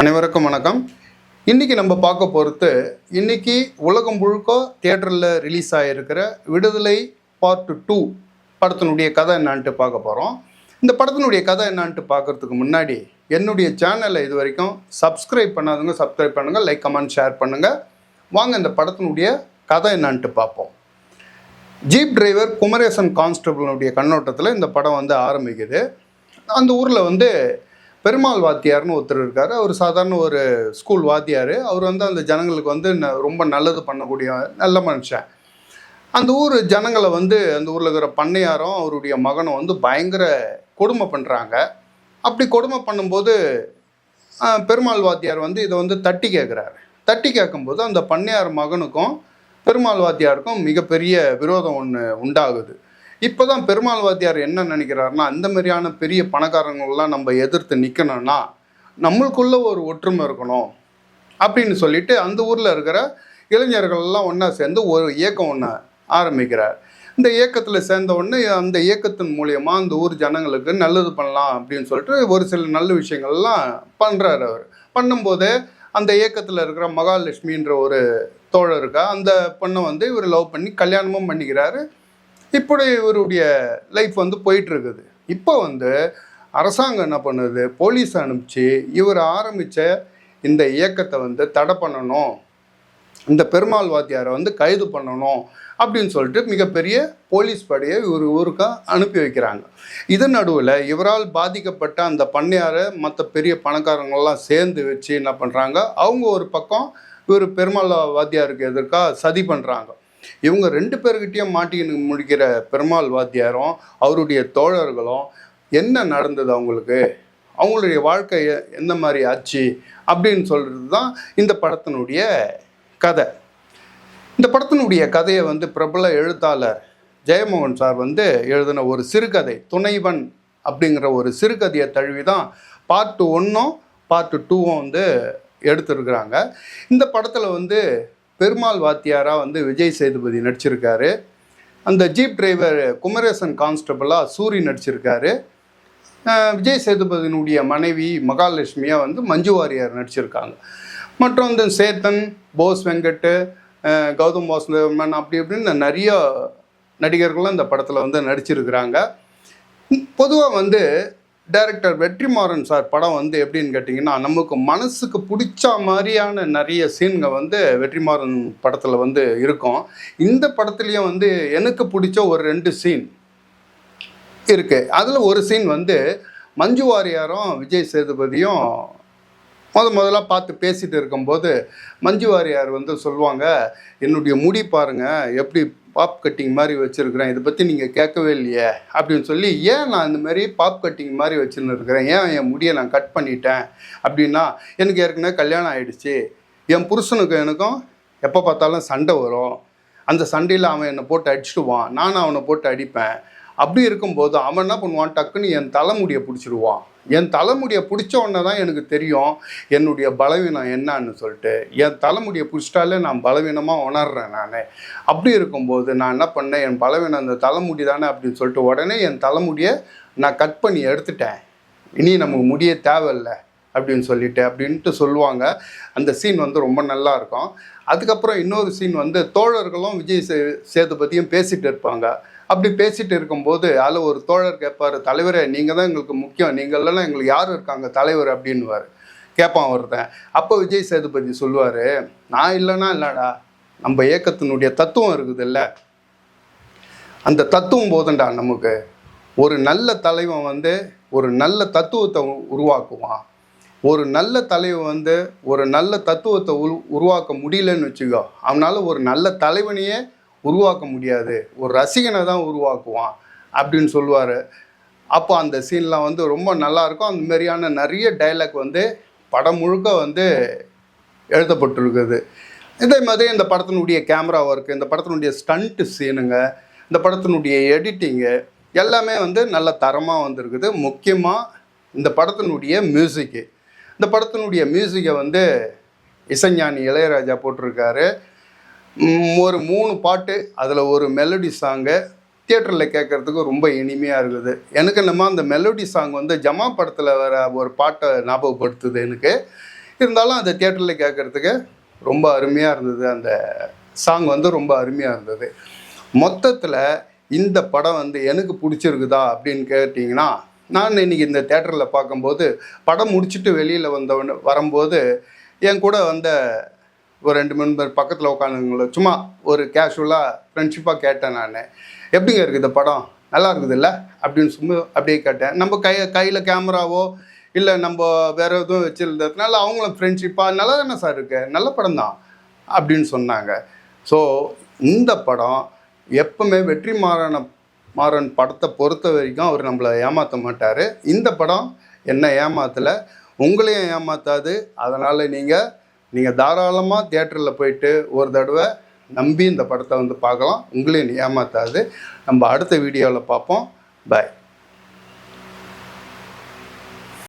அனைவருக்கும் வணக்கம். இன்னைக்கு நம்ம பார்க்க பொறுத்து இன்னைக்கு உலகம் முழுக்க தியேட்டரில் ரிலீஸ் ஆகிருக்கிற விடுதலை பார்ட் டூ படத்தினுடைய கதை என்னான்ட்டு பார்க்க போகிறோம் இந்த படத்தினுடைய கதை என்னான்ட்டு பார்க்கறதுக்கு முன்னாடி என்னுடைய சேனலை இது வரைக்கும் சப்ஸ்கிரைப் பண்ணாதவங்க சப்ஸ்கிரைப் பண்ணுங்கள் லைக் கமெண்ட் ஷேர் பண்ணுங்கள் வாங்க இந்த படத்தினுடைய கதை என்னான்ட்டு பார்ப்போம். ஜீப் டிரைவர் குமரேசன் கான்ஸ்டபிளுடைய கண்ணோட்டத்தில் இந்த படம் வந்து ஆரம்பிக்குது. அந்த ஊரில் வந்து பெருமாள் வாத்தியார்னு ஒருத்தர் இருக்கார். அவர் சாதாரண ஒரு ஸ்கூல் வாத்தியார். அவர் வந்து அந்த ஜனங்களுக்கு வந்து ந- ரொம்ப நல்லது பண்ணக்கூடிய நல்ல மனுஷன். அந்த ஊர் ஜனங்களை வந்து அந்த ஊரில் இருக்கிற பண்ணையாரும் அவருடைய மகனும் வந்து பயங்கர கொடுமை பண்ணுறாங்க அப்படி கொடுமை பண்ணும்போது பெருமாள் வாத்தியார் வந்து இதை வந்து தட்டி கேட்குறாரு தட்டி கேட்கும்போது அந்த பண்ணையார் மகனுக்கும் பெருமாள் வாத்தியாருக்கும் மிகப்பெரிய விரோதம் ஒன்று உண்டாகுது. இப்போ தான் பெருமாள் வாத்தியார் என்ன நினைக்கிறாருன்னா அந்த மாதிரியான பெரிய பணக்காரங்களெலாம் நம்ம எதிர்த்து நிற்கணும்னா நம்மளுக்குள்ள ஒரு ஒற்றுமை இருக்கணும் அப்படின்னு சொல்லிட்டு அந்த ஊரில் இருக்கிற இளைஞர்கள் எல்லாம் ஒன்றா சேர்ந்து ஒரு இயக்கம் ஒன்று ஆரம்பிக்கிறார். இந்த இயக்கத்தில் சேர்ந்த உடனே அந்த இயக்கத்தின் மூலயமா அந்த ஊர் ஜனங்களுக்கு நல்லது பண்ணலாம் அப்படின்னு சொல்லிட்டு ஒரு சில நல்ல விஷயங்கள்லாம் பண்ணுறாரு அவர். பண்ணும்போது அந்த இயக்கத்தில் இருக்கிற மகாலட்சுமின்ற ஒரு தோழர் இருக்கா அந்த பொண்ணை வந்து இவர் லவ் பண்ணி கல்யாணமும் பண்ணிக்கிறாரு. இப்படி இவருடைய லைஃப் வந்து போயிட்டுருக்குது. இப்போ வந்து அரசாங்கம் என்ன பண்ணுது? போலீஸ் அனுப்பிச்சு இவர் ஆரம்பித்த இந்த இயக்கத்தை வந்து தடை பண்ணணும். இந்த பெருமாள் வாத்தியாரை வந்து கைது பண்ணணும் அப்படின்னு சொல்லிட்டு மிகப்பெரிய போலீஸ் படையை இவர் ஊருக்கு அனுப்பி வைக்கிறாங்க. இதன் நடுவில் இவரால் பாதிக்கப்பட்ட அந்த பண்ணையாரை மற்ற பெரிய பணக்காரங்கள்லாம் சேர்ந்து வச்சு என்ன பண்ணுறாங்க அவங்க ஒரு பக்கம் இவர் பெருமாள் வாத்தியாருக்கு எதிர்க்கா சதி பண்ணுறாங்க இவங்க ரெண்டு பேர்கிட்டயும் மாட்டிக்கின்னு முடிக்கிற பெருமாள் வாத்தியாரும் அவருடைய தோழர்களும் என்ன நடந்தது அவங்களுக்கு? அவங்களுடைய வாழ்க்கை எந்த மாதிரி ஆச்சு? அப்படின்னு சொல்கிறது தான் இந்த படத்தினுடைய கதை. இந்த படத்தினுடைய கதையை வந்து பிரபல எழுத்தாளர் ஜெயமோகன் சார் வந்து எழுதின ஒரு சிறுகதை துணைவன் அப்படிங்கிற ஒரு சிறுகதையை தழுவி தான் பார்ட் ஒன்றும் பார்ட் டூவும் வந்து எடுத்திருக்கிறாங்க. இந்த படத்தில் வந்து பெருமாள் வாத்தியாராக வந்து விஜய் சேதுபதி நடிச்சிருக்காரு. அந்த ஜீப் டிரைவர் குமரேசன் கான்ஸ்டபிளாக சூரி நடிச்சிருக்காரு. விஜய் சேதுபதியினுடைய மனைவி மகாலட்சுமியாக வந்து மஞ்சு வாரியார் நடிச்சிருக்காங்க. மற்றும் இந்த சேத்தன் போஸ் வெங்கட்டு கௌதம் வாசுதேவன் அப்படி இப்படின்னு நிறைய நடிகர்களும் இந்த படத்தில் வந்து நடிச்சிருக்கிறாங்க. பொதுவாக வந்து டைரக்டர் வெற்றிமாறன் சார் படம் வந்து எப்படின்னு கேட்டிங்கன்னா நமக்கு மனசுக்கு பிடிச்ச மாதிரியான நிறைய சீன்கள் வந்து வெற்றிமாறன் படத்தில் வந்து இருக்கும். இந்த படத்துலேயும் வந்து எனக்கு பிடிச்ச ஒரு ரெண்டு சீன் இருக்குது அதில் ஒரு சீன் வந்து மஞ்சு வாரியாரும் விஜய் சேதுபதியும் முத முதல்ல பார்த்து பேசிகிட்டு இருக்கும்போது மஞ்சு வாரியார் வந்து சொல்லுவாங்க என்னுடைய முடி பாருங்கள் எப்படி பாப் கட்டிங் மாதிரி வச்சுருக்கிறேன். இதை பற்றி நீங்கள் கேட்கவே இல்லையே? அப்படின்னு சொல்லி ஏன் நான் இந்த மாதிரி பாப் கட்டிங் மாதிரி வச்சுன்னு இருக்கிறேன் ஏன் என் முடியை நான் கட் பண்ணிட்டேன்? அப்படின்னா எனக்கு ஏற்கனவே கல்யாணம் ஆகிடுச்சு என் புருஷனுக்கு எனக்கும் எப்போ பார்த்தாலும் சண்டை வரும். அந்த சண்டையில் அவன் என்னை போட்டு அடிச்சிடுவான். நானும் அவனை போட்டு அடிப்பேன். அப்படி இருக்கும்போது அவன் என்ன பண்ணுவான்? டக்குன்னு என் தலைமுடியை பிடிச்சிடுவான். என் தலைமுடியை பிடிச்ச உடனே தான் எனக்கு தெரியும் என்னுடைய பலவீனம் என்னன்னு சொல்லிட்டு. என் தலைமுடியை பிடிச்சிட்டாலே நான் பலவீனமாக உணர்றேன் நான். அப்படி இருக்கும்போது நான் என்ன பண்ணேன்? என் பலவீனம் அந்த தலைமுடி தானே அப்படின்னு சொல்லிட்டு உடனே என் தலைமுடியை நான் கட் பண்ணி எடுத்துட்டேன். இனி நமக்கு முடிய தேவையில்லை அப்படின்னு சொல்லிட்டு அப்படின்ட்டு சொல்லுவாங்க. அந்த சீன் வந்து ரொம்ப நல்லா இருக்கும். அதுக்கப்புறம் இன்னொரு சீன் வந்து தோழர்களும் விஜய் சே சேதுபதியும் பேசிகிட்டு இருப்பாங்க. அப்படி பேசிட்டு இருக்கும்போது அதில் ஒரு தோழர் கேட்பார் தலைவரே நீங்கள் தான் எங்களுக்கு முக்கியம். நீங்கள் இல்லைன்னா எங்களுக்கு யார் இருக்காங்க? தலைவர் அப்படின்னுவார். கேட்பான் ஒருத்தன். அப்போ விஜய் சேதுபதி சொல்லுவார் நான் இல்லைன்னா இல்லைடா நம்ம இயக்கத்தினுடைய தத்துவம் இருக்குது இல்லை அந்த தத்துவம் போதும்டா நமக்கு. ஒரு நல்ல தலைவன் வந்து ஒரு நல்ல தத்துவத்தை உருவாக்குவான். ஒரு நல்ல தலைவன் வந்து ஒரு நல்ல தத்துவத்தை உருவாக்க முடியலன்னு வச்சுக்கோ அவனால் ஒரு நல்ல தலைவனையே உருவாக்க முடியாது. ஒரு ரசிகனை தான் உருவாக்குவான் அப்படின்னு சொல்லுவார். அப்போ அந்த சீன்லாம் வந்து ரொம்ப நல்லா இருக்கும். அந்த மாதிரியான நிறைய டைலாக் வந்து படம் முழுக்க வந்து எழுதப்பட்டிருக்குது. இதே மாதிரி இந்த படத்தினுடைய கேமரா ஒர்க்கு இந்த படத்தினுடைய ஸ்டண்ட்டு சீனுங்க இந்த படத்தினுடைய எடிட்டிங்கு எல்லாமே வந்து நல்ல தரமாக வந்திருக்குது. முக்கியமாக இந்த படத்தினுடைய மியூசிக்கு இந்த படத்தினுடைய மியூசிக்கை வந்து இசைஞானி இளையராஜா போட்டிருக்காரு. ஒரு மூணு பாட்டு அதில் ஒரு மெலடி சாங்கு தியேட்டரில் கேட்குறதுக்கு ரொம்ப இனிமையாக இருக்குது எனக்கு என்னமோ அந்த மெலோடி சாங் வந்து ஜமா படத்தில் வர ஒரு பாட்டை ஞாபகப்படுத்துது எனக்கு. இருந்தாலும் அந்த தியேட்டரில் கேட்குறதுக்கு ரொம்ப அருமையாக இருந்தது. அந்த சாங் வந்து ரொம்ப அருமையாக இருந்தது. மொத்தத்தில் இந்த படம் வந்து எனக்கு பிடிச்சிருக்குதா அப்படின்னு கேட்டிங்கன்னா நான் இன்னைக்கு இந்த தேட்டரில் பார்க்கும்போது படம் முடிச்சுட்டு வெளியில் வந்தவன வரும்போது என் கூட வந்த ஒரு ரெண்டு மூணு பேர் பக்கத்தில் உட்காந்துங்கள சும்மா ஒரு கேஷுவலாக ஃப்ரெண்ட்ஷிப்பாக கேட்டேன் நான். எப்படிங்க இருக்குது இந்த படம்? நல்லா இருக்குதுல்ல? அப்படின்னு சும்மா அப்படியே கேட்டேன். நம்ம கை கையில் கேமராவோ இல்லை நம்ம வேற எதுவும் வச்சுருந்ததுனால அவங்களும் ஃப்ரெண்ட்ஷிப்பாக நல்லா தானே சார் இருக்கு. நல்ல படம் தான் அப்படின்னு சொன்னாங்க. ஸோ இந்த படம் எப்பவுமே வெற்றி மாறன மாறன் படத்தை பொறுத்த வரைக்கும் அவர் நம்மளை ஏமாற்ற மாட்டார். இந்த படம் என்ன ஏமாத்தலை. உங்களையும் ஏமாத்தாது. அதனால் நீங்கள் நீங்கள் தாராளமாக தேட்டரில் போயிட்டு ஒரு தடவை நம்பி இந்த படத்தை வந்து பார்க்கலாம். உங்களையும் ஏமாத்தாது. நம்ம அடுத்த வீடியோவில் பார்ப்போம். பாய்